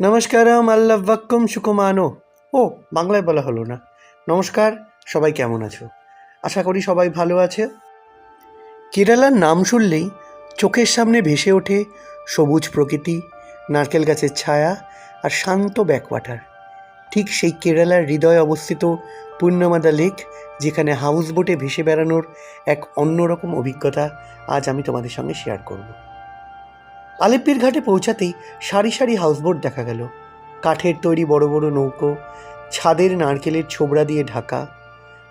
নমস্কারম, আল্লাহ্বাক্কম, সুকুমানো। ও, বাংলায় বলা হলো না। নমস্কার, সবাই কেমন আছো? আশা করি সবাই ভালো আছে। কেরালার নাম শুনলেই চোখের সামনে ভেসে ওঠে সবুজ প্রকৃতি, নারকেল গাছের ছায়া আর শান্ত ব্যাকওয়াটার ঠিক সেই কেরালার হৃদয়ে অবস্থিত পূর্ণমাদা লেক যেখানে হাউস বোটে ভেসে বেড়ানোর এক অন্যরকম অভিজ্ঞতা আজ আমি তোমাদের সঙ্গে শেয়ার করব। আলেপ্পির ঘাটে পৌঁছাতেই সারি সারি হাউসবোট দেখা গেল। কাঠের তৈরি বড় বড় নৌকো, ছাদের নারকেলের ছোবড়া দিয়ে ঢাকা।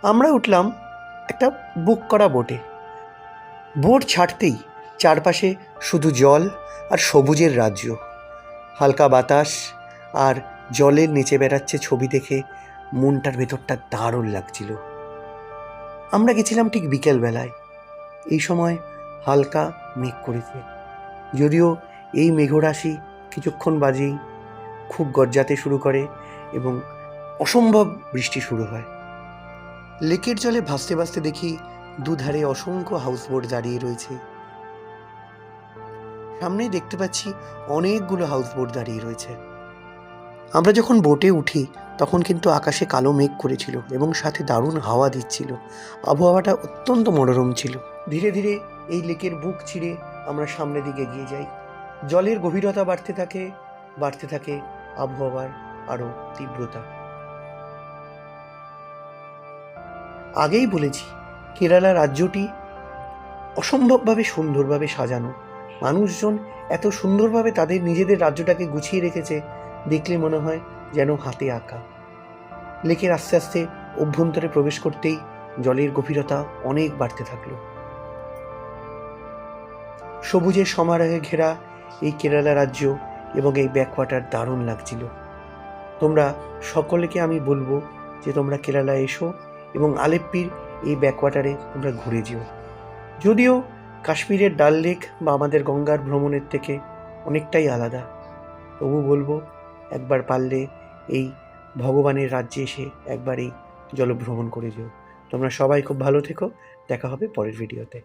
আমরা উঠলাম একটা বুক করা বোটে। বোট ছাড়তেই চারপাশে শুধু জল আর সবুজের রাজ্য। হালকা বাতাস আর জলের নিচে বেড়াচ্ছে ছবি দেখে মনটার ভেতরটা দারুণ লাগছিল। আমরা গেছিলাম ঠিক বিকেলবেলায়। এই সময় হালকা মেঘ করেছে। যদিও এই মেঘরাশি কিছুক্ষণ বাজেই খুব গর্জাতে শুরু করে এবং অসম্ভব বৃষ্টি শুরু হয়। লেকের জলে ভাসতে ভাসতে দেখি দুধারে অসংখ্য হাউসবোট দাঁড়িয়ে রয়েছে। সামনেই দেখতে পাচ্ছি অনেকগুলো হাউসবোট দাঁড়িয়ে রয়েছে। আমরা যখন বোটে উঠি, তখন কিন্তু আকাশে কালো মেঘ করেছিল এবং সাথে দারুণ হাওয়া দিচ্ছিল। আবহাওয়াটা অত্যন্ত মনোরম ছিল। ধীরে ধীরে এই লেকের বুক ছিঁড়ে আমরা সামনের দিকে এগিয়ে যাই। জলের গভীরতা বাড়তে থাকে বাড়তে থাকে আবহাওয়ার আরও তীব্রতা। আগেই বলেছি, কেরালা রাজ্যটি অসম্ভবভাবে সুন্দরভাবে সাজানো। মানুষজন এত সুন্দরভাবে তাদের নিজেদের রাজ্যটাকে গুছিয়ে রেখেছে, দেখলে মনে হয় যেন হাতে আঁকা। লেকের আস্তে আস্তে অভ্যন্তরে প্রবেশ করতেই জলের গভীরতা অনেক বাড়তে থাকল। সবুজের সমারোহে ঘেরা এই কেরালা রাজ্য এবং এই ব্যাকওয়াটার দারুণ লাগছিল। তোমরা সকলকে আমি বলব যে তোমরা কেরালা এসো এবং আলেপ্পির এই ব্যাকওয়াটারে তোমরা ঘুরে যেও। যদিও কাশ্মীরের ডাল লেক বা আমাদের গঙ্গার ভ্রমণের থেকে অনেকটাই আলাদা, তবু বলব একবার পারলে এই ভগবানের রাজ্যে এসে একবার এই জলভ্রমণ করে যেও। তোমরা সবাই খুব ভালো থেকো, দেখা হবে পরের ভিডিওতে।